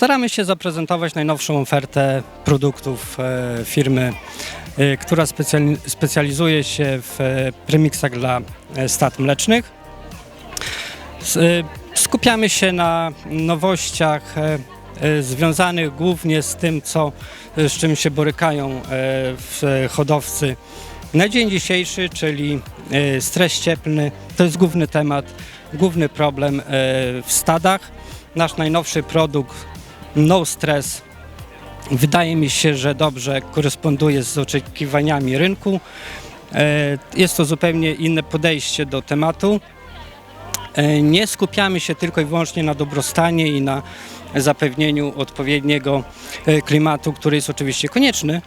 Staramy się zaprezentować najnowszą ofertę produktów e, firmy, e, która specjali- specjalizuje się w e, premiksach dla stad mlecznych. Skupiamy się na nowościach związanych głównie z tym, co, z czym się borykają hodowcy na dzień dzisiejszy, czyli stres cieplny. To jest główny temat, główny problem w stadach. Nasz najnowszy produkt No Stress wydaje mi się, że dobrze koresponduje z oczekiwaniami rynku. E, Jest to zupełnie inne podejście do tematu. E, Nie skupiamy się tylko i wyłącznie na dobrostanie i na zapewnieniu odpowiedniego e, klimatu, który jest oczywiście konieczny,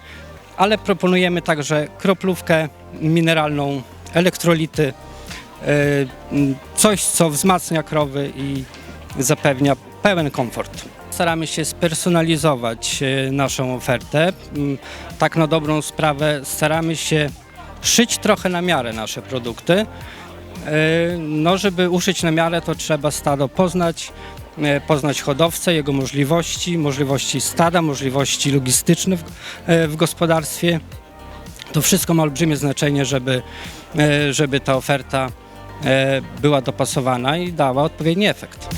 ale proponujemy także kroplówkę mineralną, elektrolity, coś co wzmacnia krowy i zapewnia pełen komfort. Staramy się spersonalizować e, naszą ofertę. Mm, Tak na dobrą sprawę staramy się szyć trochę na miarę nasze produkty. E, No, żeby uszyć na miarę, to trzeba stado poznać, e, poznać hodowcę, jego możliwości, możliwości stada, możliwości logistyczne w, w gospodarstwie. To wszystko ma olbrzymie znaczenie, żeby, żeby ta oferta była dopasowana i dała odpowiedni efekt.